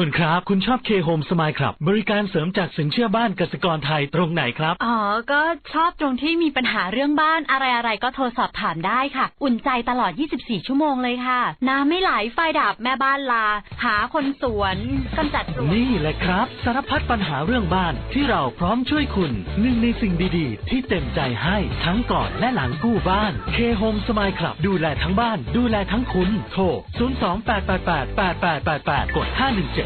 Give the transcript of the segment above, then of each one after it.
คุณครับ คุณชอบเคโฮมสมายครับ บริการเสริมจากสินเชื่อบ้านกสิกรไทยตรงไหนครับ อ๋อ ก็ชอบตรงที่มีปัญหาเรื่องบ้านอะไรๆก็โทรสอบถามได้ค่ะ อุ่นใจตลอด 24 ชั่วโมงเลยค่ะ น้ำไม่ไหลไฟดับแม่บ้านลา หาคนสวนกำจัดปลวกนี่แหละครับ สารพัดปัญหาเรื่องบ้านที่เราพร้อมช่วยคุณหนึ่งในสิ่งดีๆ ที่เต็มใจให้ทั้งก่อนและหลังกู้บ้านเคโฮมสมายครับดูแลทั้งบ้าน ดูแลทั้งคุณโทร 028888888 กด 517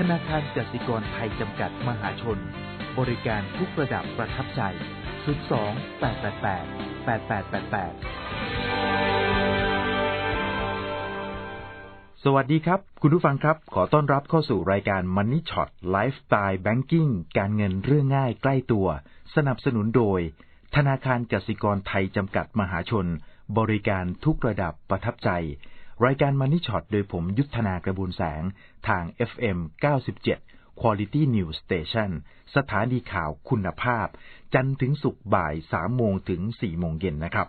ธนาคารกสิกรไทยจำกัดมหาชน บริการทุกระดับประทับใจ 02 888 8888 สวัสดีครับ คุณผู้ฟังครับ ขอต้อนรับเข้าสู่รายการ Money Shot Lifestyle Banking การเงินเรื่องง่ายใกล้ตัว สนับสนุนโดย ธนาคารกสิกรไทยจำกัดมหาชน บริการทุกระดับประทับใจ รายการมันนี่ช็อตโดยผมยุทธนากระบูนแสง ทาง FM 97 Quality News Station สถานีข่าวคุณภาพ จันทร์ถึงศุกร์บ่าย 3 โมงถึง 4 โมงเย็นนะครับ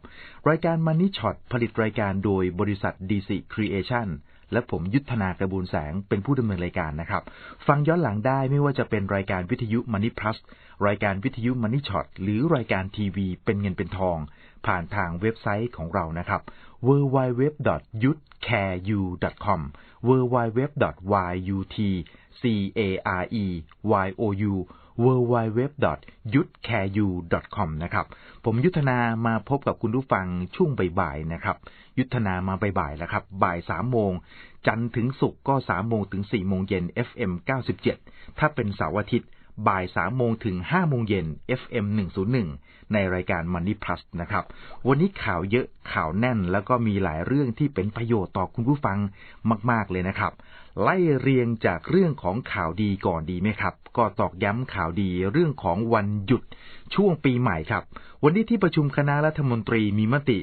รายการมันนี่ช็อตผลิตรายการโดยบริษัท DC Creation และผมยุทธนากระบูลแสงเป็นผู้ดำเนินรายการนะครับ ฟังย้อนหลังได้ไม่ว่าจะเป็นรายการวิทยุ Money Plus รายการวิทยุ Money Shot หรือรายการทีวีเป็นเงินเป็นทอง ผ่านทางเว็บไซต์ของเรานะครับ www.yutcareu.com www.yutcareu www.yutcareu.com นะครับ ผมยุทธนามาพบกับคุณผู้ฟังช่วงบ่ายๆนะครับ ยุทธนามาบ่ายๆแล้วครับ บ่ายสามโมง จันทร์ถึงศุกร์ก็สามโมงถึงสี่โมงเย็น FM 97 ถ้าเป็นเสาร์อาทิตย์บ่ายสามโมงถึงห้าโมงเย็น FM 101 ในรายการ Money Plus นะครับ วันนี้ข่าวเยอะข่าวแน่นแล้วก็มีหลายเรื่องที่เป็นประโยชน์ต่อคุณผู้ฟังมาก ๆ เลยนะครับ ไล่เรียงจากเรื่องของข่าวดีก่อนดีไหมครับ ก็ตอกย้ำข่าวดีเรื่องของวันหยุดช่วงปีใหม่ครับ วันนี้ที่ประชุมคณะรัฐมนตรีมีมติ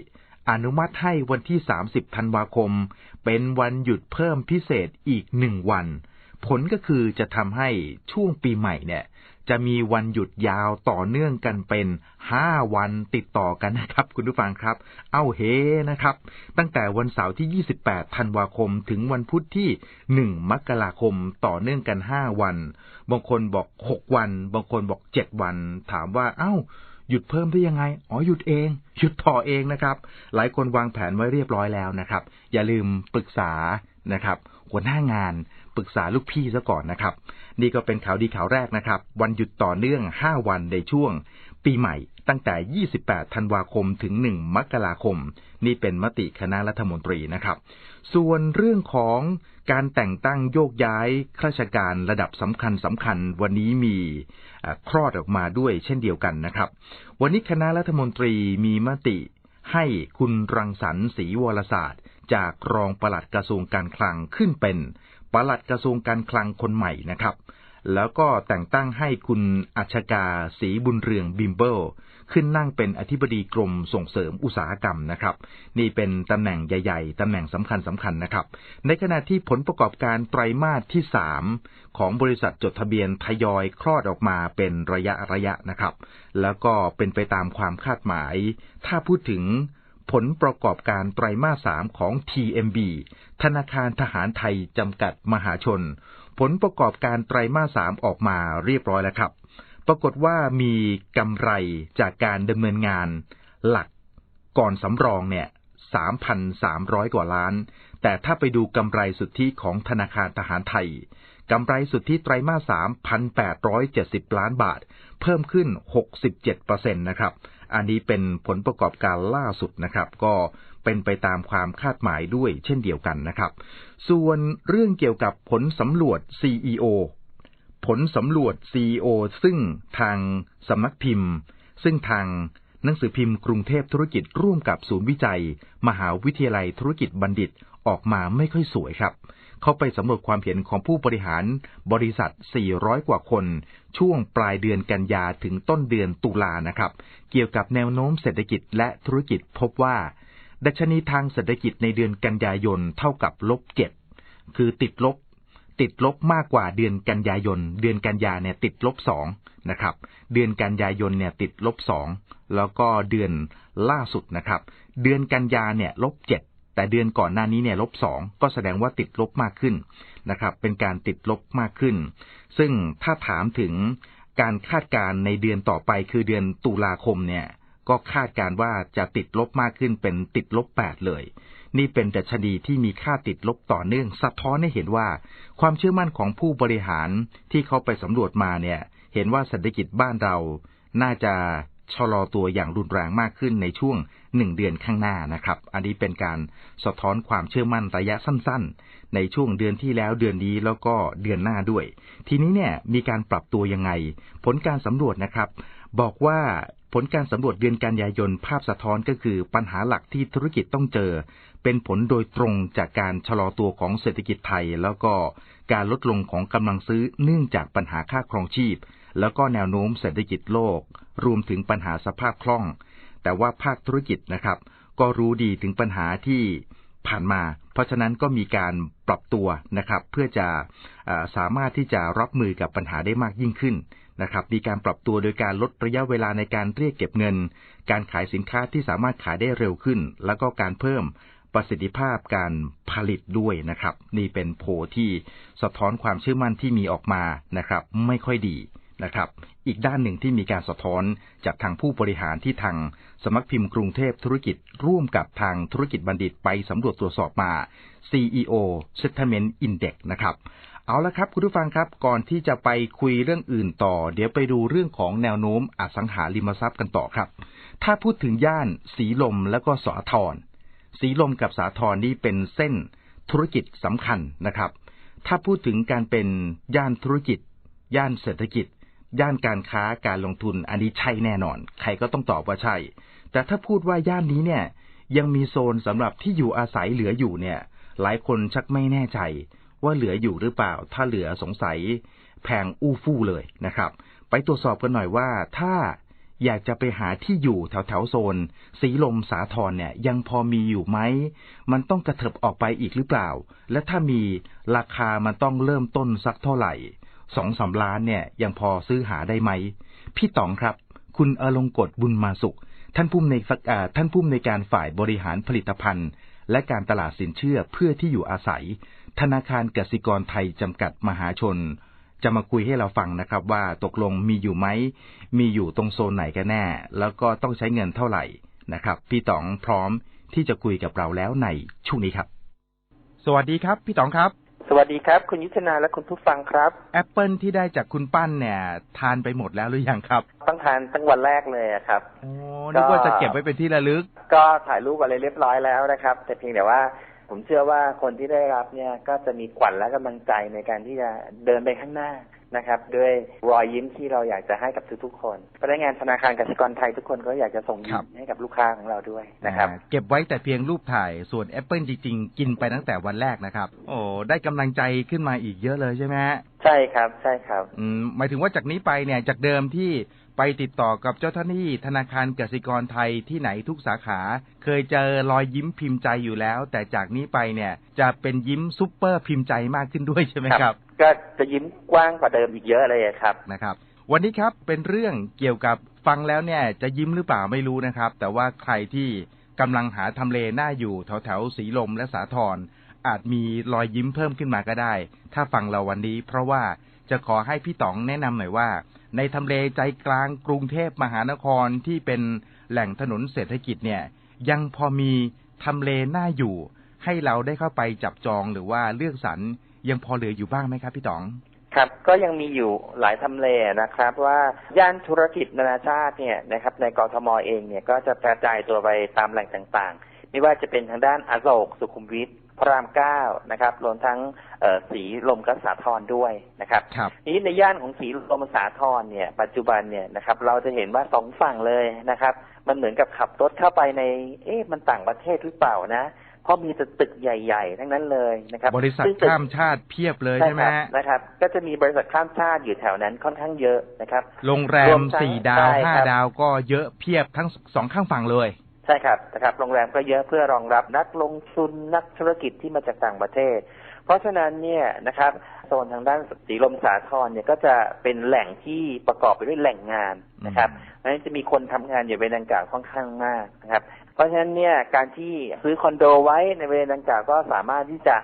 อนุมัติให้วันที่ 30 ธันวาคม เป็นวันหยุดเพิ่มพิเศษอีกหนึ่งวัน ผลก็คือจะทำให้ช่วงปีใหม่เนี่ย จะมีวันหยุดยาวต่อเนื่องกันเป็น5วันติดต่อกันนะครับ คุณผู้ฟังครับ เอ้าเฮนะครับ ตั้งแต่วันเสาร์ที่ 28 ธันวาคม ถึงวันพุธที่ 1 มกราคมต่อเนื่องกัน5วัน บางคนบอก6วัน บางคนบอก7วัน ถามว่า เอ้า หยุดเพิ่มได้ยังไง อ๋อหยุดเอง หยุดต่อเองนะครับ หลายคนวางแผนไว้เรียบร้อยแล้วนะครับ อย่าลืมปรึกษานะครับ หัวหน้างานปรึกษาลูกพี่ซะก่อนนะครับ นี่ก็เป็นข่าวดีข่าวแรกนะครับ วันหยุดต่อเนื่อง 5 วันในช่วง ปีใหม่ตั้งแต่ 28 ธันวาคม ถึง 1 มกราคม นี่เป็นมติคณะรัฐมนตรีนะครับ ส่วนเรื่องของการแต่งตั้งโยกย้ายข้าราชการระดับสำคัญสำคัญวันนี้มีคลอดออกมาด้วยเช่นเดียวกันนะครับ วันนี้คณะรัฐมนตรีมีมติให้คุณรังสรรค์ศรีวรศาสตร์ จากรองปลัดกระทรวงการคลังขึ้นเป็นปลัดกระทรวงการคลังคนใหม่นะครับ แล้วก็แต่งตั้งให้คุณอัชกาศรีบุญเรืองบิมเบิล ขึ้นนั่งเป็นอธิบดีกรมส่งเสริมอุตสาหกรรมนะครับ นี่เป็นตำแหน่งใหญ่ ๆตำแหน่งสำคัญสำคัญนะครับ ในขณะที่ผลประกอบการไตรมาสที่สามของบริษัทจดทะเบียนทยอยคลอดออกมาเป็นระยะระยะนะครับ แล้วก็เป็นไปตามความคาดหมาย ถ้าพูดถึงผลประกอบการไตรมาสสามของ TMB ธนาคารทหารไทยจำกัดมหาชน ผลประกอบการไตรมาสสามออกมาเรียบร้อยแล้วครับ ปรากฏว่ามีกำไรจากการดำเนินงานหลักก่อนสำรองเนี่ย3,300 กว่าล้าน แต่ถ้าไปดูกำไรสุทธิของธนาคารทหารไทยกำไรสุทธิไตรมาส3,870 ล้านบาท เพิ่มขึ้น 67%นะครับ อันนี้เป็นผลประกอบการล่าสุดนะครับ ก็เป็นไปตามความคาดหมายด้วยเช่นเดียวกันนะครับ ส่วนเรื่องเกี่ยวกับผลสำรวจ CEO ผลสำรวจ CEO ซึ่งทางสำนักพิมพ์ ซึ่งทางหนังสือพิมพ์กรุงเทพธุรกิจร่วมกับศูนย์วิจัย มหาวิทยาลัยธุรกิจบัณฑิตออกมาไม่ค่อยสวยครับ เขาไปสำรวจความเห็นของผู้บริหารบริษัท 400 กว่าคน ช่วงปลายเดือนกันยาถึงต้นเดือนตุลานะครับ เกี่ยวกับแนวโน้มเศรษฐกิจและธุรกิจพบว่า ดัชนีทางเศรษฐกิจในเดือนกันยายนเท่ากับลบเจ็ดคือติดลบ ติดลบมากกว่าเดือนกันยายน เดือนกันยาเนี่ยติดลบสองนะครับ เดือนกันยายนเนี่ยติดลบสองแล้วก็เดือนล่าสุดนะครับ เดือนกันยาเนี่ยลบเจ็ดแต่เดือนก่อนหน้านี้เนี่ยลบสองก็แสดงว่าติดลบมากขึ้นนะครับ เป็นการติดลบมากขึ้น ซึ่งถ้าถามถึงการคาดการณ์ในเดือนต่อไปคือเดือนตุลาคมเนี่ย ก็คาดการณ์ว่าจะติดลบมากขึ้นเป็นติดลบแปดเลย นี่เป็นดัชนีที่มีค่าติดลบต่อเนื่อง สะท้อนให้เห็นว่า ความเชื่อมั่นของผู้บริหารที่เขาไปสำรวจมาเนี่ย เห็นว่าเศรษฐกิจบ้านเราน่าจะชะลอตัวอย่างรุนแรงมากขึ้นในช่วงหนึ่งเดือนข้างหน้านะครับ อันนี้เป็นการสะท้อนความเชื่อมั่นระยะสั้น ๆ ในช่วงเดือนที่แล้วเดือนนี้แล้วก็เดือนหน้าด้วย ทีนี้เนี่ยมีการปรับตัวยังไง ผลการสำรวจนะครับ บอกว่า ผลการสำรวจเดือนกันยายนภาพสะท้อนก็คือปัญหาหลักที่ธุรกิจต้องเจอ เป็นผลโดยตรงจากการชะลอตัวของเศรษฐกิจไทย แล้วก็การลดลงของกำลังซื้อเนื่องจากปัญหาค่าครองชีพ แล้วก็แนวโน้มเศรษฐกิจโลก รวมถึงปัญหาสภาพคล่อง แต่ว่าภาคธุรกิจนะครับ ก็รู้ดีถึงปัญหาที่ผ่านมา เพราะฉะนั้นก็มีการปรับตัวนะครับ เพื่อจะสามารถที่จะรับมือกับปัญหาได้มากยิ่งขึ้น นะครับมีการปรับตัวโดยการลดระยะเวลาในการเรียกเก็บเงิน การขายสินค้าที่สามารถขายได้เร็วขึ้น แล้วก็การเพิ่มประสิทธิภาพการผลิตด้วยนะครับ นี่เป็นโพที่สะท้อนความเชื่อมั่นที่มีออกมานะครับ ไม่ค่อยดี นะครับ อีกด้านหนึ่งที่มีการสะท้อนจากทางผู้บริหารที่ทางสมัครพิมพ์กรุงเทพธุรกิจร่วมกับทางธุรกิจบัณฑิตไปสำรวจตรวจสอบมา CEO Sentiment Index นะครับเอาละครับ คุณผู้ฟังครับก่อนที่จะไปคุยเรื่องอื่นต่อ เดี๋ยวไปดูเรื่องของแนวโน้มอสังหาริมทรัพย์กันต่อครับ ถ้าพูดถึงย่านสีลมแล้วก็สาทรสีลมกับสาทรนี่เป็นเส้นธุรกิจสำคัญนะครับ ถ้าพูดถึงการเป็นย่านธุรกิจ ย่านเศรษฐกิจ ย่านการค้าการลงทุนอันนี้ใช่แน่นอน ใครก็ต้องตอบว่าใช่ แต่ถ้าพูดว่าย่านนี้เนี่ย ยังมีโซนสำหรับที่อยู่อาศัยเหลืออยู่เนี่ย หลายคนชักไม่แน่ใจ ว่าเหลืออยู่หรือเปล่า ถ้าเหลือสงสัยแพงอู้ฟู่เลยนะครับ ไปตรวจสอบกันหน่อยว่าถ้าอยากจะไปหาที่อยู่แถวแถวโซน สีลมสาทรเนี่ยยังพอมีอยู่ไหม มันต้องกระเถิบออกไปอีกหรือเปล่า และถ้ามีราคามันต้องเริ่มต้นสักเท่าไหร่ สองสาล้านเนี่ยยังพอซื้อหาได้ไหม พี่ต๋องครับ คุณอลงกฎบุญมาสุข ท่านผู้ในท่านผู้ในการฝ่ายบริหารผลิตภัณฑ์ และการตลาดสินเชื่อเพื่อที่อยู่อาศัย ธนาคารกสิกรไทยจำกัดมหาชน จะมาคุยให้เราฟังนะครับว่าตกลงมีอยู่ไหม มีอยู่ตรงโซนไหนกันแน่ แล้วก็ต้องใช้เงินเท่าไหร่นะครับ พี่ต๋องพร้อมที่จะคุยกับเราแล้วในช่วงนี้ครับ สวัสดีครับ พี่ต๋องครับ สวัสดีครับ คุณยุทธนาและคุณผู้ฟังครับแอปเปิลที่ได้จากคุณปั้นเนี่ย ทานไปหมดแล้วหรือยังครับต้องทานตั้งวันแรกเลยครับโอ้นึกว่าจะเก็บไว้เป็นที่ระลึก ก็ถ่ายรูปอะไรเรียบร้อยแล้วนะครับ แต่เพียงแต่ว่า ผมเชื่อว่าคนที่ได้รับเนี่ยก็จะมีขวัญและกำลังใจในการที่จะเดินไปข้างหน้านะครับ ด้วยรอยยิ้มที่เราอยากจะให้กับทุกๆคนพนักงานธนาคารกสิกรไทยทุกคนก็อยากจะส่งยิ้มให้กับลูกค้าของเราด้วยนะครับ เก็บไว้แต่เพียงรูปถ่ายส่วนแอปเปิลจริงๆ กินไปตั้งแต่วันแรกนะครับ โอ้ได้กำลังใจขึ้นมาอีกเยอะเลยใช่ไหม ใช่ครับ ใช่ครับ อืมหมายถึงว่าจากนี้ไปเนี่ย จากเดิมที่ไปติดต่อกับเจ้าหน้าที่ธนาคารกสิกรไทยที่ไหนทุกสาขา เคยเจอรอยยิ้มพิมพ์ใจอยู่แล้ว แต่จากนี้ไปเนี่ย จะเป็นยิ้มซุปเปอร์พิมพ์ใจมากขึ้นด้วยใช่ไหมครับ ก็จะยิ้มกว้างกว่าเดิมอีกเยอะเลยครับนะครับ วันนี้ครับเป็นเรื่องเกี่ยวกับฟังแล้วเนี่ยจะยิ้มหรือเปล่าไม่รู้นะครับ แต่ว่าใครที่กำลังหาทำเลหน้าอยู่แถวแถวสีลมและสาทร อาจมีรอยยิ้มเพิ่มขึ้นมาก็ได้ ถ้าฟังเราวันนี้ เพราะว่าจะขอให้พี่ต๋องแนะนำหน่อยว่า ในทำเลใจกลางกรุงเทพมหานครที่เป็นแหล่งถนนเศรษฐกิจเนี่ย ยังพอมีทำเลน่าอยู่ ให้เราได้เข้าไปจับจองหรือว่าเลือกสรรยังพอเหลืออยู่บ้างไหมครับพี่ต๋องครับก็ยังมีอยู่หลายทำเลนะครับว่าย่านธุรกิจนานาชาติเนี่ยนะครับในกรทมเองเนี่ยก็จะกระจายตัวไปตามแหล่งต่างๆ ไม่ว่าจะเป็นทางด้านอโศกสุขุมวิท พระรามเก้านะครับรวมทั้งสีลมกสาทรด้วยนะครับรบนี้ในย่านของสีลมสาทรเนี่ย ปัจจุบันเนี่ยนะครับ เราจะเห็นว่าสองฝั่งเลยนะครับ มันเหมือนกับขับรถเข้าไปใน เอ๊ะมันต่างประเทศหรือเปล่านะเพราะมีแต่ตึกใหญ่ๆ ทั้งนั้นเลยนะครับ บริษัทซึ่งตึกข้ามชาติเพียบเลยใช่ใช่ไหมครับฮะนะครับ ก็จะมีบริษัทข้ามชาติอยู่แถวนั้นค่อนข้างเยอะนะครับ โรงแรรวมมทั้งสี่ดาวใช่ห้าครับดาวก็เยอะเพียบทั้งสองข้างฝั่งเลย ใช่ครับนะครับโรงแรมก็เยอะเพื่อรองรับนักลงทุนนักธุรกิจที่มาจากต่างประเทศ เพราะฉะนั้นเนี่ยนะครับโซนทางด้านสีลมสาทรเนี่ยก็จะเป็นแหล่งที่ประกอบไปด้วยแหล่งงานนะครับอืมเพราะฉะนั้นจะมีคนทำงานอยู่ในดังกล่าวค่อนข้างมากนะครับเพราะฉะนั้นเนี่ยการที่ซื้อคอนโดไว้ในบริเวณดังกล่าวก็สามารถที่จะ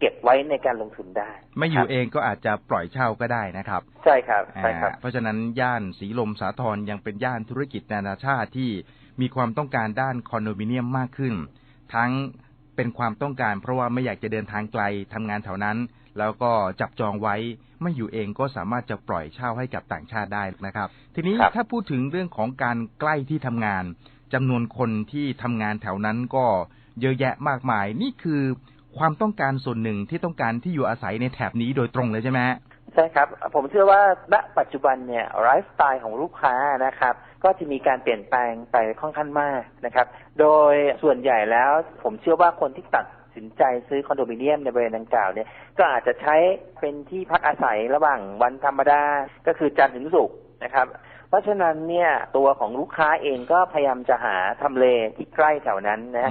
เก็บไว้ในการลงทุนได้ ไม่อยู่เองก็อาจจะปล่อยเช่าก็ได้นะครับ ใช่ครับใช่ครับอ่าเพราะฉะนั้นย่านสีลมสาทรยังเป็นย่านธุรกิจนานาชาติที่ มีความต้องการด้านคอนโดมิเนียมมากขึ้น ทั้งเป็นความต้องการเพราะว่าไม่อยากจะเดินทางไกลทำงานแถวนั้น แล้วก็จับจองไว้ไม่อยู่เองก็สามารถจะปล่อยเช่าให้กับต่างชาติได้นะครับ ทีนี้ครับถ้าพูดถึงเรื่องของการใกล้ที่ทำงานจำนวนคนที่ทำงานแถวนั้นก็เยอะแยะมากมายนี่คือความต้องการส่วนหนึ่งที่ต้องการที่อยู่อาศัยในแถบนี้โดยตรงเลยใช่ไหมฮะใช่ครับ ผมเชื่อว่าณปัจจุบันเนี่ยไลฟ์สไตล์ของลูกค้านะครับ ก็จะมีการเปลี่ยนแปลงไปค่อนข้างมากนะครับ โดยส่วนใหญ่แล้วผมเชื่อว่าคนที่ตัดสินใจซื้อคอนโดมิเนียมในบริเวณดังกล่าวเนี่ย ก็อาจจะใช้เป็นที่พักอาศัยระหว่างวันธรรมดา ก็คือจันทร์ถึงศุกร์นะครับ เพราะฉะนั้นเนี่ยตัวของลูกค้าเองก็พยายามจะหาทำเลที่ใกล้แถวนั้นนะ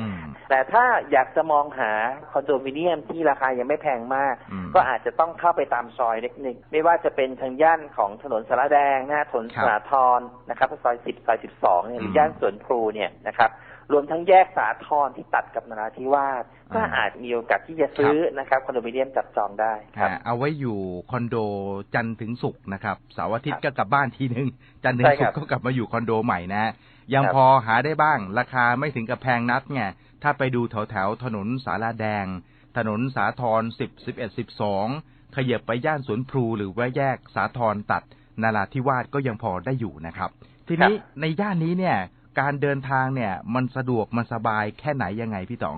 แต่ถ้าอยากจะมองหาคอนโดมิเนียมที่ราคายังไม่แพงมากอืมก็อาจจะต้องเข้าไปตามซอยเล็กๆไม่ว่าจะเป็นทางย่านของถนนสารแดงนะถนนครับสาทรนะครับซอยสิบซอยสิบสองเนี่ยหรือมย่านสวนพลูเนี่ยนะครับรวมทั้งแยกสาทรที่ตัดกับนราธิวาสก็อ่าอาจมีโอกาสที่จะซื้อนะครับคอนโดมิเนียมจับจองได้ครับอ่าเอาไว้อยู่คอนโดจันทร์ถึงศุกร์นะครับเสาร์อาทิตย์ครัก็บกลับบ้านทีหนึ่งจันทร์ถึงใช่ศุครักบร์ก็กลับมาอยู่คอนโดใหม่นะ ยังครับพอหาได้บ้างราคาไม่ถึงกับแพงนัดไง ถ้าไปดูแถวแถวๆถนนสาราแดง ถนนสาทรสิบสิบเอ็ดสิบสองขยับไปย่านสวนพลูหรือว่าแยกสาทรตัดนาราธิวาสก็ยังพอได้อยู่นะครับ ทีนี้ในย่านนี้เนี่ยการเดินทางเนี่ยมันสะดวกมันสบายแค่ไหนยังไงพี่ต๋อง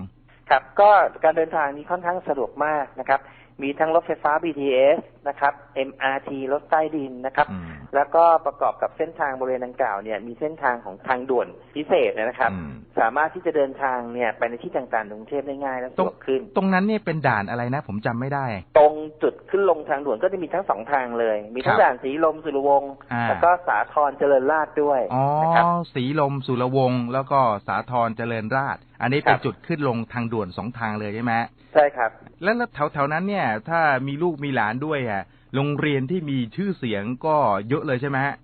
ครับก็การเดินทางนี้ค่อนข้างสะดวกมากนะครับ มีทั้งรถไฟฟ้า BTS นะครับ MRT รถใต้ดินนะครับอืมแล้วก็ประกอบกับเส้นทางบริเวณดังกล่าวเนี่ยมีเส้นทางของทางด่วนพิเศษนะครับอืมสามารถที่จะเดินทางเนี่ยไปในที่ต่างๆในกรุงเทพได้ง่ายและสะดวกขึ้น ตรงนั้นเนี่ยเป็นด่านอะไรนะ ผมจำไม่ได้ ตรงจุดขึ้นลงทางด่วนก็จะมีทั้งสองทางเลย มีทั้งครับด่านสีลมสุรวงศ์อ่าแล้วก็สาทรเจริญราษฎร์ด้วยอ๋อนะครับสีลมสุรวงศ์แล้วก็สาทรเจริญราษฎร์อันนี้เป็นครับจุดขึ้นลงทางด่วนสองทางเลยใช่ไหมใช่ครับ แล้วแถวแถวๆนั้นเนี่ย ถ้ามีลูกมีหลานด้วยอะ โรงเรียนที่มีชื่อเสียงก็เยอะเลยใช่ไหมฮะ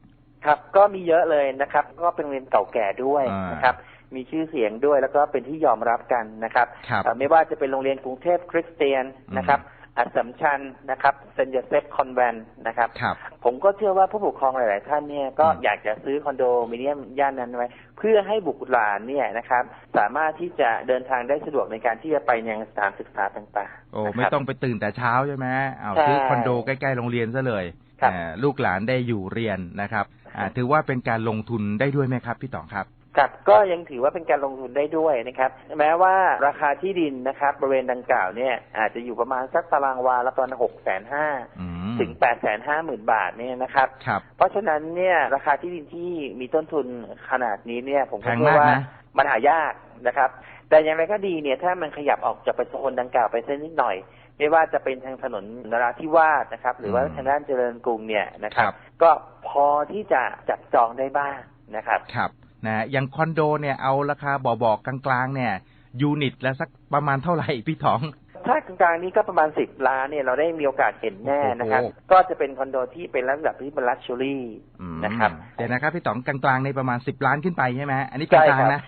ครับ ก็มีเยอะเลยนะครับ ก็เป็นโรงเรียนเก่าแก่ด้วยอ่านนะครับ มีชื่อเสียงด้วยแล้วก็เป็นที่ยอมรับกันนะครับครับเอ่อไม่ว่าจะเป็นโรงเรียนกรุงเทพคริสเตียนนะครับ อัสสัมชัญนะครับเซนต์โยเซฟคอนแวนต์นะครับครับ ผมก็เชื่อว่าผู้ปกครองหลาย ๆ ท่านเนี่ยก็อืมอยากจะซื้อคอนโดมิเนียมย่านนั้นไว้ เพื่อให้บุตรหลานเนี่ยนะครับ สามารถที่จะเดินทางได้สะดวกในการที่จะไปยังสถานศึกษาต่างโอ้ๆนะครับไม่ต้องไปตื่นแต่เช้าใช่ไหมเอาใช่ซื้อคอนโดใกล้ ๆ โรงเรียนซะเลยครับอ่าลูกหลานได้อยู่เรียนนะครับอ่าถือว่าเป็นการลงทุนได้ด้วยไหมครับ พี่ต๋องครับ ครับก็ยังถือว่าเป็นการลงทุนได้ด้วยนะครับ แม้ว่าราคาที่ดินนะครับบริเวณดังกล่าวเนี่ย อาจจะอยู่ประมาณสักตารางวาละประมาณหกแสนห้าอืมถึงแปดแสนห้าหมื่นบาทเนี่ยนะครับครับ เพราะฉะนั้นเนี่ยราคาที่ดินที่มีต้นทุนขนาดนี้เนี่ยผมแพก็งเชื่มาอกว่านะมันหายากนะครับ แต่อย่างไรก็ดีเนี่ยถ้ามันขยับออกจากไปโซนดังกล่าวไปเส้นนิดหน่อยไม่ว่าจะเป็นทางถนนนราธิวาสนะครับ หรือว่าอืมทางด้านเจริญกรุงเนี่ยนะครัครับบก็พอที่จะจับจองได้บ้างนะครับครับ นะอย่างคอนโดเนี่ยเอาราคาบอกๆกลางๆ เนี่ย ยูนิตละสักประมาณเท่าไหร่พี่ต๋องถ้ากลางๆนี้ก็ประมาณสิบล้านเนี่ยเราได้มีโอกาสเห็นแน่นะครับโอ้โหก็จะเป็นคอนโดที่เป็นระดับที่เป็นลักชัวรี่อืมนะครับเดี๋ยวนะครับพี่ต๋องกลางๆในประมาณสิบล้านขึ้นไปใช่ไหมอันนี้กใช่ลางครับๆนะ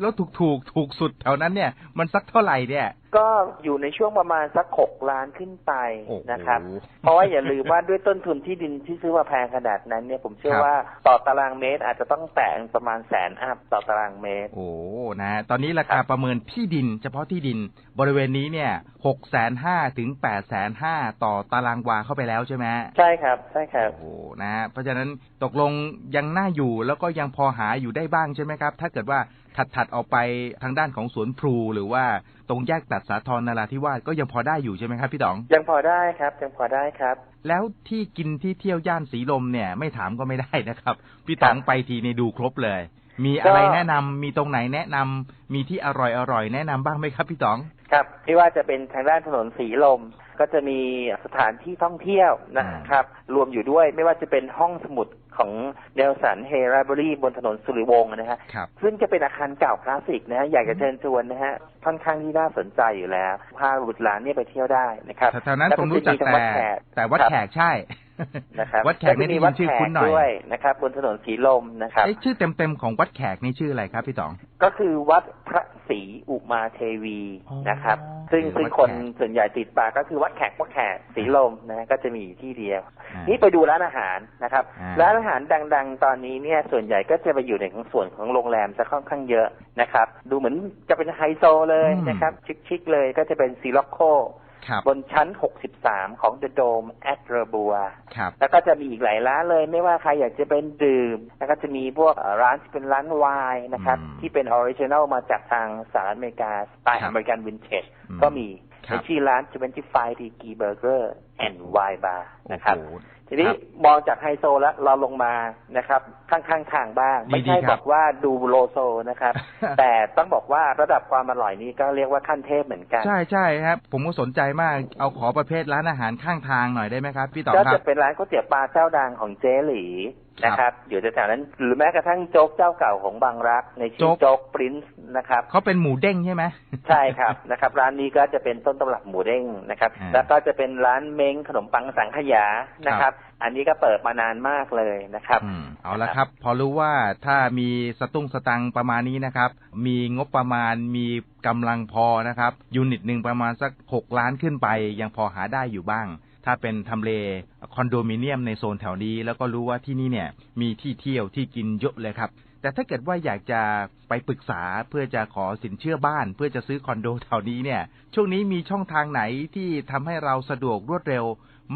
แล้วถูกถูกถูกสุดแถวนั้นเนี่ย มันสักเท่าไหร่เนี่ยก็อยู่ในช่วงประมาณสักหกล้านขึ้นไปโอ้โหนะครับ เพราะว่าอย่าลืมว่าด้วยต้นทุนที่ดินที่ซื้อมาแพงขนาดนั้นเนี่ยผมเชื่อครับว่าต่อตารางเมตรอาจจะต้องแตะประมาณแสนอัพต่อตารางเมตร โอ้นะ ตอนนี้ราครัคาบประเมินที่ดิน เฉพาะที่ดินบริเวณนี้เนี่ยหกแสนห้าถึงแปดแสนห้าต่อตารางวาเข้าไปแล้วใช่ไหมใช่ครับ ใช่ครับโอ้โหนะฮะเพราะฉะนั้นตกลงยังน่าอยู่แล้วก็ยังพอหาอยู่ได้บ้างใช่ไหมครับ ถ้าเกิดว่า ถัดถัดๆออกไปทางด้านของสวนพลูหรือว่าตรงแยกตัดสาทรนาราธิวาสก็ยังพอได้อยู่ใช่ไหมครับพี่ต๋อง ยังพอได้ครับ ยังพอได้ครับ แล้วที่กินที่เที่ยวย่านสีลมเนี่ยไม่ถามก็ไม่ได้นะครับ พี่ต๋องครับไปทีในดูครบเลย มีอะไรแนะนำมีตรงไหนแนะนำมีที่อร่อยอร่อยแนะนำบ้างไหมครับพี่ต๋อง ครับไม่ว่าจะเป็นทางด้านถนนสีลมก็จะมีสถานที่ท่องเที่ยวนะครับ รวมอยู่ด้วยไม่ว่าจะเป็นห้องสมุด ของเนลสันเฮราบรีบนถนนสุริวงศ์นะฮะครับซึ่งจะเป็นอาคารเก่าคลาสสิกนะฮะอยากจะเชิญชวนนะฮะค่อนข้างที่น่าสนใจอยู่แล้วพาบุตรหลานเนี่ยไปเที่ยวได้นะครับแถวๆนั้นแล้วผมรู้จักจะมีแต่วัดแขกแต่วัดครับแขกใช่ นะครับวัดแขกนี่ได้ยินชื่อคุ้นหน่อยด้วยนะครับ บนถนนสีลมนะครับเอ๊ะชื่อเต็มๆของวัดแขกนี่ชื่ออะไรครับพี่ต๋อง ก็คือวัดพระศรีอุมาเทวีอ๋อนะครับ ซึ่งคือซึ่งวัดคนแขกส่วนใหญ่ติดปากก็คือวัดแขกวัดแขกสีลมนะก็จะมีอยู่ที่เดียวอ่านี่ไปดูร้านอาหารนะครับอ่าร้านอาหารดัง ๆ ตอนนี้เนี่ยส่วนใหญ่ก็จะไปอยู่ในของส่วนของโรงแรมจะค่อนข้างเยอะนะครับ ดูเหมือนจะเป็นไฮโซเลยนะครับ ชิคๆเลยก็จะเป็นซีล็อกโคครั บบนชั้น 63 ของ The Dome at r a b u a ครับแล้วก็จะมีอีกหลายร้านเลย ไม่ว่าใครอยากจะเป็นดื่ม แล้วก็จะมีพวกเอ่อร้านที่เป็นร้านไวน์นะครับอืมที่เป็นออริจินัลมาจากทางสหรัฐอเมริกาสไตล์ครับอเมริกันวินเทจอืมก็มีครับในชื่อร้าน 25 Degree Burger and Wine Bar นะครับโอ้โห ทีนี้ครับมองจากไฮโซแล้วเราลงมานะครับ ข้างๆทางบ้าง ไม่ใช่ดีๆครับบอกว่าดูโลโซนะครับ แต่ต้องบอกว่าระดับความอร่อยนี้ก็เรียกว่าขั้นเทพเหมือนกัน ใช่ใช่ครับ ผมก็สนใจมากเอาขอประเภทร้านอาหารข้างทางหน่อยได้ไหมครับ พี่ต๋องก็ครัจะบเป็นร้านก๋วยเตี๋ยวปลาเจ้าดังของเจ๊หลีครับ นะครับ อยู่แถวๆนั้น หรือแม้กระทั่งโจ๊กเจ้าเก่าของบางรัก ในชื่อโจ๊กโจ๊กปรินซ์นะครับเขาเป็นหมูเด้งใช่ไหมใช่ครับนะครับ ร้านนี้ก็จะเป็นต้นตำรับหมูเด้งนะครับอ่าแล้วก็จะเป็นร้านเม้งขนมปังสังขยานะครับ อันนี้ก็เปิดมานานมากเลยนะครับอืมเอาละครับ พอรู้ว่าถ้ามีสตุ้งสตังค์ประมาณนี้นะครับ มีงบประมาณมีกำลังพอนะครับ ยูนิตหนึ่งประมาณสัก6ล้านขึ้นไป ยังพอหาได้อยู่บ้าง ถ้าเป็นทำเลคอนโดมิเนียมในโซนแถวนี้ แล้วก็รู้ว่าที่นี่เนี่ยมีที่เที่ยวที่กินเยอะเลยครับ แต่ถ้าเกิดว่าอยากจะไปปรึกษาเพื่อจะขอสินเชื่อบ้าน เพื่อจะซื้อคอนโดแถวนี้เนี่ยช่วงนี้มีช่องทางไหนที่ทำให้เราสะดวกรวดเร็ว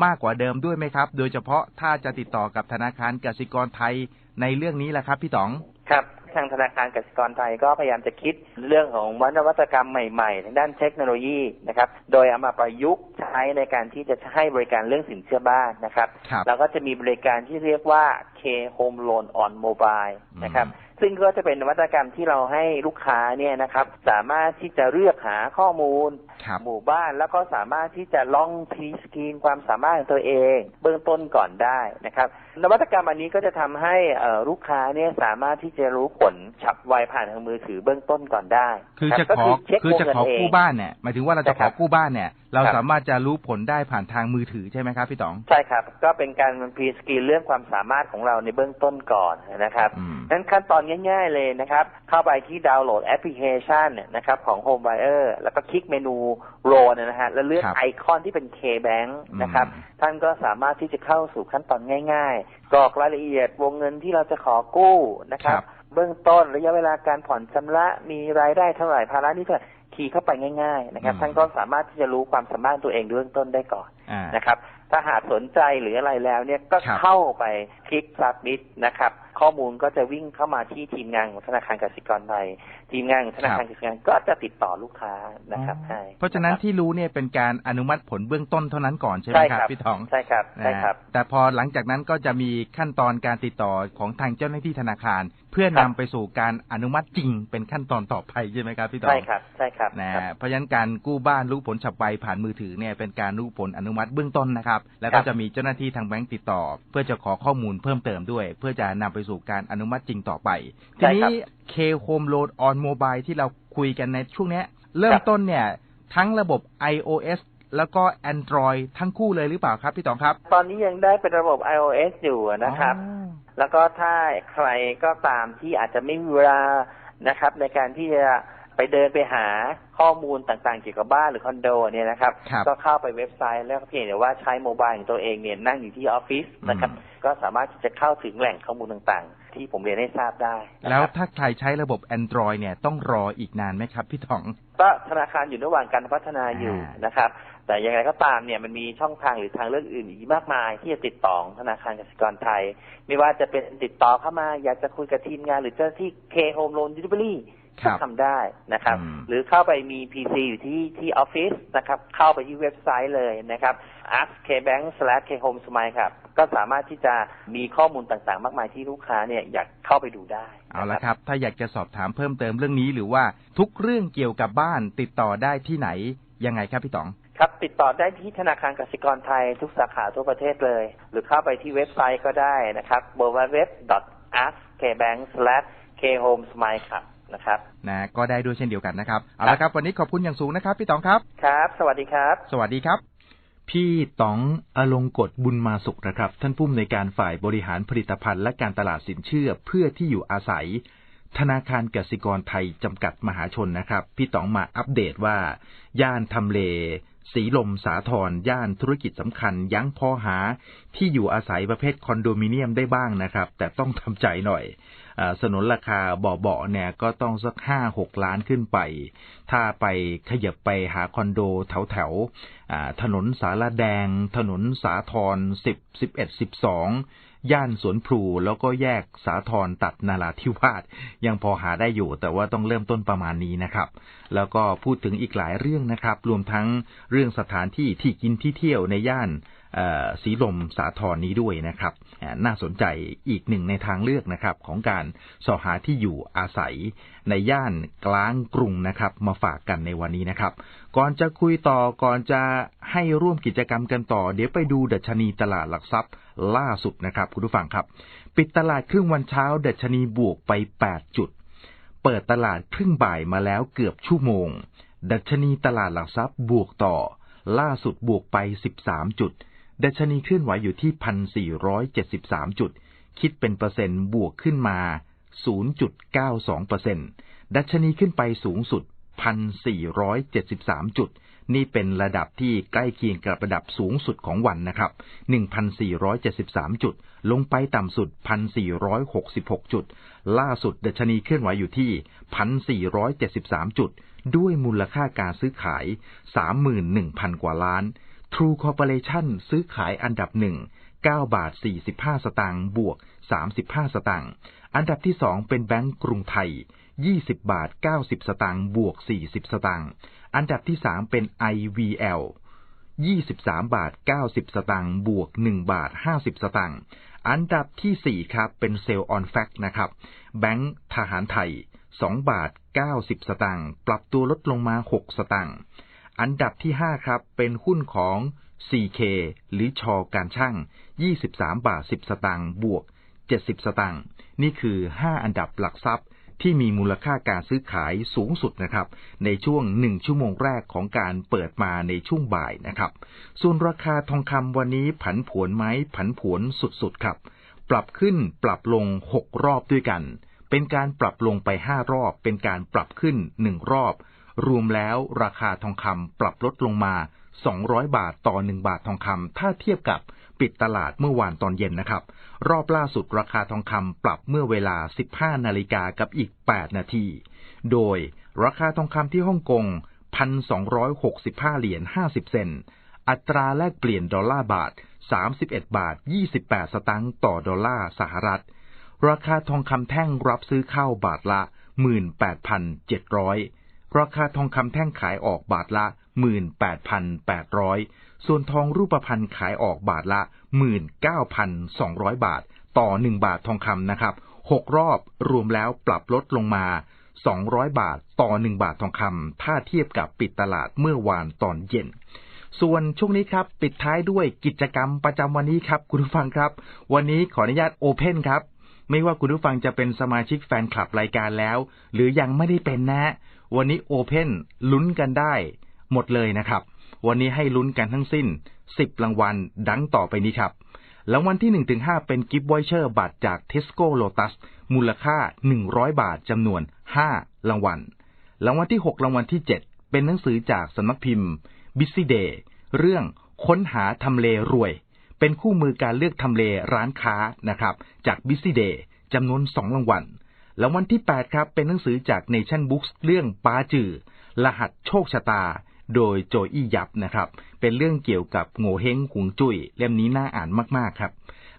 มากกว่าเดิมด้วยไหมครับ โดยเฉพาะถ้าจะติดต่อกับธนาคารกสิกรไทยในเรื่องนี้แหละครับพี่ต๋องครับ ทางธนาคารกสิกรไทยก็พยายามจะคิดเรื่องของนวัตกรรมใหม่ๆทางด้านเทคโนโลยีนะครับ โดยเอามาประยุกต์ใช้ในการที่จะให้บริการเรื่องสินเชื่อบ้านนะครับครับแล้วก็จะมีบริการที่เรียกว่า K Home Loan on Mobile นะครับ ซึ่งก็จะเป็นนวัตกรรมที่เราให้ลูกค้าเนี่ยนะครับ สามารถที่จะเลือกหาข้อมูล ครับ หมู่บ้านแล้วก็สามารถที่จะลองพรีสกรีนความสามารถของตัวเอง เบื้องต้นก่อนได้นะครับ นวัตกรรมอันนี้ก็จะทำให้เอ่อลูกค้าเนี่ยสามารถที่จะรู้ผลฉับไวผ่านทางมือถือเบื้องต้นก่อนได้คือรับจะก็ขอเช็ควคืองจะเงินขอเองกู้บ้านเนี่ยหมายถึงว่าเราจะใช่ขครัอบกู้บ้านเนี่ย เราครับสามารถจะรู้ผลได้ผ่านทางมือถือใช่ไหมครับพี่ต๋อง ใช่ครับ ก็เป็นการพรีสกรีนเรื่องความสามารถของเราในเบื้องต้นก่อนนะครับอืมนั้นขั้นตอนง่าย ๆเลยนะครับ เข้าไปที่ดาวน์โหลดแอปพลิเคชันเนี่ยนะครับของ Home Buyer แล้วก็คลิกเมนูโรนะนะฮะแล้วเลือกครับไอคอนที่เป็น K-Bank นะครับอืมท่านก็สามารถที่จะเข้าสู่ขั้นตอนง่ายๆกรอกรายละเอียดวงเงินที่เราจะขอกู้นะครับครับเบื้องต้นระยะเวลาการผ่อนชำระมีรายได้เท่าไหร่ภาระหนี่เท่าไหร่ คีย์เข้าไปง่าย ๆ นะครับอืมท่านก็สามารถที่จะรู้ความสามารถตัวเองเบื้องต้นได้ก่อนอ่านะครับ ถ้าหากสนใจหรืออะไรแล้วเนี่ยก็ครับเข้าไปคลิก submit นะครับข้อมูลก็จะวิ่งเข้ามาที่ทีมงานของธนาคารกสิกรไทยทีมงานของธนาคารกสิกรก็จะติดต่อลูกค้านะครับให้เพราะฉะนั้นคบที่รู้เนี่ยเป็นการอนุมัติผลเบื้องต้นเท่านั้นก่อนใช่ไหมใช่คครัรับบพี่ต๋องใช่ครับใช่ครับนะแต่พอหลังจากนั้นก็จะมีขั้นตอนการติดต่อของทางเจ้าหน้าที่ธนาคาร เพื่อนำครับไปสู่การอนุมัติจริง เป็นขั้นตอนต่อไปใช่ไหมครับพี่ต๋องใช่ครับใช่ครับนะครับเพราะฉะนั้นการกู้บ้านรู้ผลฉับไวผ่านมือถือเนี่ยเป็นการรู้ผลอนุมัติเบื้องต้นนะครับ แล้วครัก็บจะมีเจ้าหน้าที่ทางแบงก์ติดต่อ เพื่อจะขอข้อมูลเพิ่มเติมด้วย เพื่อจะนำไปสู่การอนุมัติจริงต่อไป ทีนี้ K Home Loan on Mobile ที่เราคุยกันในช่วงเนี้ยเริ่มต้นเนี่ย ทั้งระบบ iOS แล้วก็ Android ทั้งคู่เลยหรือเปล่าครับพี่ต๋องครับ ตอนนี้ยังได้เป็นระบบ iOS อยู่นะครับอ๋อแล้วก็ถ้าใครก็ตามที่อาจจะไม่มีเวลานะครับ ในการที่จะ ไปเดินไปหาข้อมูลต่างๆ เกี่ยวกับบ้านหรือคอนโดเนี่ยนะครับครับก็เข้าไปเว็บไซต์แล้วก็เพียงแต่ว่าใช้โมบายของตัวเองเนี่ยนั่งอยู่ที่ออฟฟิศนะครับอืมก็สามารถที่จะเข้าถึงแหล่งข้อมูลต่างๆ ที่ผมเรียนให้ทราบได้นะครับแล้วถ้าใครใช้ระบบ Android เนี่ยต้องรออีกนานไหมครับพี่ต๋องก็ธนาคารอยู่ระหว่างการพัฒนาอยู่อ่านนะครับแต่อย่างไรก็ตามเนี่ยมันมีช่องทางหรือทางเลือกอื่นอีกมากมาย ที่จะติดต่อธนาคารกสิกรไทย ไม่ว่าจะเป็นติดต่อเข้ามาอยากจะคุยกับทีมงาน หรือเจ้าหน้าที่ K Home Loan Delivery ครั ก็บทำได้นะครับอืมหรือเข้าไปมี PC อยู่ที่ที่ออฟฟิศนะครับ เข้าไปที่เว็บไซต์เลยนะครับ askbank/khomesmile ครับ ก็สามารถที่จะมีข้อมูลต่างๆ มากมายที่ลูกค้าเนี่ยอยากเข้าไปดูได้ เอาละครับ ถ้าอยากจะสอบถามเพิ่มเติมเรื่องนี้หรือว่าทุกเรื่องเกี่ยวกับบ้านติดต่อได้ที่ไหนยังไงครับพี่ต๋องครับติดต่อได้ที่ธนาคารกสิกรไทยทุกสาขาทั่วประเทศเลย หรือเข้าไปที่เว็บไซต์ก็ได้นะครับ www.askbank/khomesmile ครับ นะครับนะก็ได้ด้วยเช่นเดียวกันนะครับเอาละครับ วันนี้ขอบคุณอย่างสูงนะครับ พี่ต๋องครับครับ สวัสดีครับ สวัสดีครับ พี่ต๋องอลงกฎบุญมาสุขนะครับ ท่านผู้อำนวยการฝ่ายบริหารผลิตภัณฑ์ และการตลาดสินเชื่อเพื่อที่อยู่อาศัย ธนาคารกสิกรไทยจำกัดมหาชนนะครับ พี่ต๋องมาอัปเดตว่า ย่านทำเลสีลมสาทรย่านธุรกิจสำคัญ ยังพอหาที่อยู่อาศัยประเภทคอนโดมิเนียมได้บ้างนะครับ แต่ต้องทำใจหน่อยอา สนนราคาเบาๆเนี่ยก็ต้องสักห้าหกล้านขึ้นไป ถ้าไปขยับไปหาคอนโดแถวแถวๆถนนสารแดง ถนนสาทรสิบสิบเอ็ดสิบสองย่านสวนพลูแล้วก็แยกสาทรตัดนาราธิวาสยังพอหาได้อยู่ แต่ว่าต้องเริ่มต้นประมาณนี้นะครับ แล้วก็พูดถึงอีกหลายเรื่องนะครับ รวมทั้งเรื่องสถานที่ที่กินที่เที่ยวในย่าน สีลมสาทรนี้ด้วยนะครับน่าสนใจอีกหนึ่งในทางเลือกนะครับของการสอหาที่อยู่อาศัยในย่านกลางกรุงนะครับมาฝากกันในวันนี้นะครับ ก่อนจะคุยต่อก่อนจะให้ร่วมกิจกรรมกันต่อ เดี๋ยวไปดูดัชนีตลาดหลักทรัพย์ล่าสุดนะครับ คุณผู้ฟังครับ ปิดตลาดครึ่งวันเช้าดัชนีบวกไป 8 จุด เปิดตลาดครึ่งบ่ายมาแล้วเกือบชั่วโมง ดัชนีตลาดหลักทรัพย์บวกต่อ ล่าสุดบวกไป 13 จุด ดัชนีเคลื่อนไหวอยู่ที่ 1,473 จุด คิดเป็นเปอร์เซ็นต์บวกขึ้นมา 0.92เปอร์เซ็นต์ดัชนีขึ้นไปสูงสุด 1,473 จุด นี่เป็นระดับที่ใกล้เคียงกับระดับสูงสุดของวันนะครับ 1,473 จุด ลงไปต่ำสุด 1,466 จุด ล่าสุดดัชนีเคลื่อนไหวอยู่ที่ 1,473 จุด ด้วยมูลค่าการซื้อขาย 31,000 กว่าล้าน True Corporation ซื้อขายอันดับหนึ่ง9บาท 45 สตางค์บวก 35 สตางค์ อันดับที่สองเป็นแบงก์กรุงไทย 20 บาท 90 สตางค์บวก 40 สตางค์ อันดับที่สามเป็น IVL 23 บาท 90 สตางค์บวก 1 บาท 50 สตางค์ อันดับที่สี่ครับ เป็นเซลล์ออนแฟกนะครับ แบงก์ทหารไทย 2 บาท 90 สตางค์ ปรับตัวลดลงมา 6 สตางค์ อันดับที่ 5 ครับ เป็นหุ้นของ CK หรือชอการช่าง 23 บาท 10 สตางค์บวก 70 สตางค์นี่คือ 5 อันดับหลักทรัพย์ที่มีมูลค่าการซื้อขายสูงสุดนะครับ ในช่วง 1 ชั่วโมงแรกของการเปิดมาในช่วงบ่ายนะครับ ส่วนราคาทองคำวันนี้ผันผวนไหมผันผวนสุดๆครับ ปรับขึ้นปรับลง 6 รอบด้วยกัน เป็นการปรับลงไป 5 รอบ เป็นการปรับขึ้น 1 รอบ รวมแล้วราคาทองคำปรับลดลงมา 200 บาทต่อ 1 บาททองคำถ้าเทียบกับปิดตลาดเมื่อวานตอนเย็นนะครับ รอบล่าสุดราคาทองคำปรับเมื่อเวลา 15 นาฬิกากับอีก 8 นาที โดยราคาทองคำที่ฮ่องกง 1,265 เหรียญ 50 เซนต์อัตราแลกเปลี่ยนดอลลาร์บาท 31 บาท 28 สตางค์ต่อดอลลาร์สหรัฐ ราคาทองคำแท่งรับซื้อเข้าบาทละ 18,700 ราคาทองคำแท่งขายออกบาทละ 18,800 ส่วนทองรูปพรรณขายออกบาทละ 19,200 บาท ต่อ 1 บาททองคำนะครับ 6 รอบรวมแล้วปรับลดลงมา 200 บาทต่อ 1 บาททองคำถ้าเทียบกับปิดตลาดเมื่อวานตอนเย็นส่วนช่วงนี้ครับ ปิดท้ายด้วยกิจกรรมประจำวันนี้ครับ คุณผู้ฟังครับ วันนี้ขออนุญาตโอเพนครับ ไม่ว่าคุณผู้ฟังจะเป็นสมาชิกแฟนคลับรายการแล้ว หรือยังไม่ได้เป็นนะ วันนี้โอเพนลุ้นกันได้หมดเลยนะครับ วันนี้ให้ลุ้นกันทั้งสิ้น 10 รางวัลดังต่อไปนี้ครับรางวัลที่ 1-5 เป็นกิฟต์วอยเชอร์บัตรจาก Tesco Lotus มูลค่า 100 บาทจำนวน 5 รางวัล รางวัลที่ 6 รางวัลที่ 7 เป็นหนังสือจากสำนักพิมพ์ Busy Day เรื่องค้นหาทำเลรวย เป็นคู่มือการเลือกทำเลร้านค้านะครับ จาก Busy Day จำนวน 2 รางวัล รางวัลที่ 8 ครับ เป็นหนังสือจาก Nation Books เรื่องปาจือ รหัสโชคชะตา โดยโจอี้ยับนะครับ เป็นเรื่องเกี่ยวกับโง่เฮงหวงจุ้ยเล่มนี้น่าอ่านมาก ๆ ครับ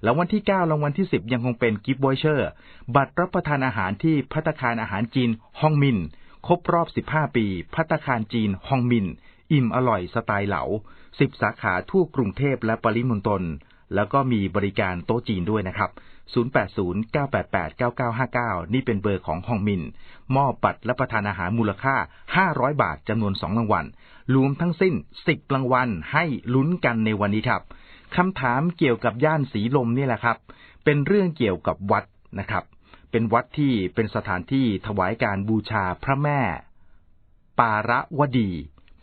แล้ววันที่ 9 รางวัลที่ 10 ยังคงเป็นกิฟต์วอยเชอร์บัตรรับประทานอาหารที่พัตตาคารอาหารจีนฮองมิน ครบรอบ 15 ปี พัตตาคารจีนฮองมิน อิ่มอร่อยสไตล์เหลา 10 สาขาทั่วกรุงเทพและปริมณฑลแล้วก็มีบริการโต๊ะจีนด้วยนะครับ 0809889959 นี่เป็นเบอร์ของฮองมิน มอบบัตรรับประทานอาหารมูลค่า 500 บาทจำนวน 2 รางวัล รวมทั้งสิ้น 10 รางวัลให้ลุ้นกันในวันนี้ครับคำถามเกี่ยวกับย่านสีลมนี่แหละครับ เป็นเรื่องเกี่ยวกับวัดนะครับ เป็นวัดที่เป็นสถานที่ถวายการบูชาพระแม่ ปาระวดี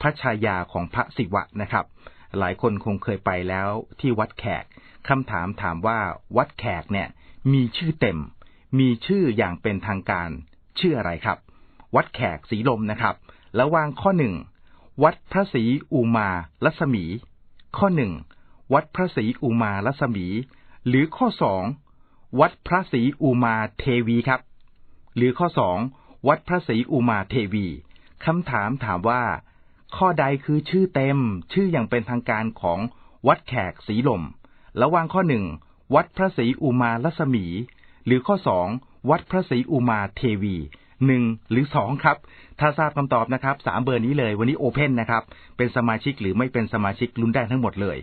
พระชายาของพระศิวะนะครับ หลายคนคงเคยไปแล้วที่วัดแขก คำถามถามว่าวัดแขกเนี่ย มีชื่อเต็ม มีชื่ออย่างเป็นทางการ ชื่ออะไรครับ วัดแขกสีลมนะครับแล้ววางข้อหนึ่งวัดพระศรีอุมาลัศมี ข้อหนึ่งวัดพระศรีอุมาลัศมี หรือข้อสองวัดพระศรีอุมาเทวีครับ หรือข้อสองวัดพระศรีอุมาเทวีคำถามถามว่า ข้อใดคือชื่อเต็ม ชื่ออย่างเป็นทางการของวัดแขกสีลม ระว่างข้อหนึ่งวัดพระศรีอุมาลัศมี หรือข้อสองวัดพระศรีอุมาเทวีหนึ่งหรือสองครับ ถ้าทราบคำตอบนะครับสามเบอร์นี้เลยวันนี้โอเพนนะครับ เป็นสมาชิกหรือไม่เป็นสมาชิกลุ้นได้ทั้งหมดเลย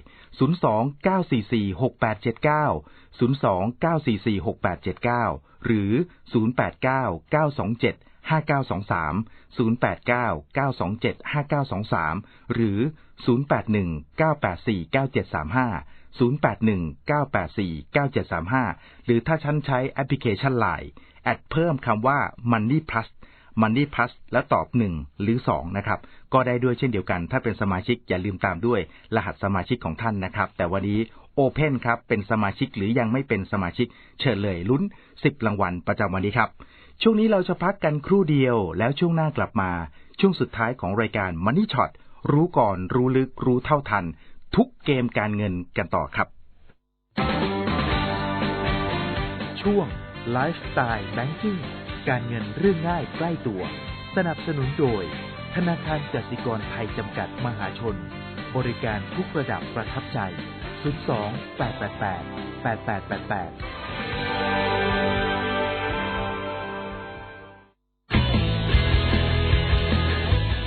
02 944 6879 02 944 6879 หรือ 089 927 5923 089 927 5923 หรือ 081 984 9735 081 984 9735 หรือถ้าท่านใช้แอปพลิเคชัน Line แอดเพิ่มคำว่า Money Plus Money Plus แล้วตอบ 1 หรือ 2 นะครับ ก็ได้ด้วยเช่นเดียวกัน ถ้าเป็นสมาชิกอย่าลืมตามด้วยรหัสสมาชิกของท่านนะครับ แต่วันนี้โอเพนครับ เป็นสมาชิกหรือยังไม่เป็นสมาชิก เชิญเลยลุ้น 10 รางวัลประจำวันนี้ครับ ช่วงนี้เราจะพักกันครู่เดียว แล้วช่วงหน้ากลับมา ช่วงสุดท้ายของรายการ Money Shot รู้ก่อนรู้ลึกรู้เท่าทัน ทุกเกมการเงินกันต่อครับ ช่วงไลฟ์สไตล์แบงกิ้งการเงินเรื่องง่ายใกล้ตัว สนับสนุนโดย ธนาคารกสิกรไทยจำกัดมหาชน บริการทุกระดับประทับใจ 02 888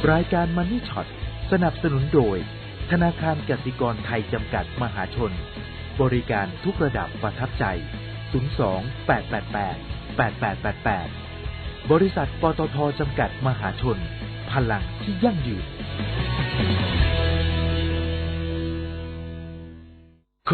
8888รายการ Money Shot สนับสนุนโดย ธนาคารกสิกรไทยจำกัดมหาชน บริการทุกระดับประทับใจ 02 888 8888 บริษัทปตทจำกัดมหาชน พลังที่ยั่งยืน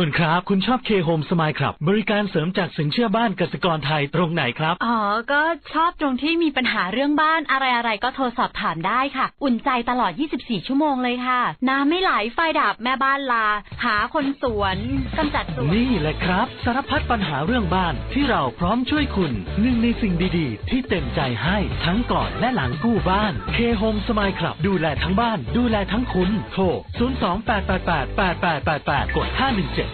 คุณครับ คุณชอบเคโฮมสมายครับ บริการเสริมจากสินเชื่อบ้านกสิกรไทยตรงไหนครับ อ๋อ ก็ชอบตรงที่มีปัญหาเรื่องบ้านอะไรอะไรก็โทรสอบถามได้ค่ะ อุ่นใจตลอด 24 ชั่วโมงเลยค่ะ น้ำไม่ไหลไฟดับแม่บ้านลา หาคนสวนกำจัดสวนนี่แหละครับ สารพัดปัญหาเรื่องบ้านที่เราพร้อมช่วยคุณหนึ่งในสิ่งดีๆ ที่เต็มใจให้ทั้งก่อนและหลังกู้บ้านเคโฮมสมายครับดูแลทั้งบ้าน ดูแลทั้งคุณโทร 028888888 กด 517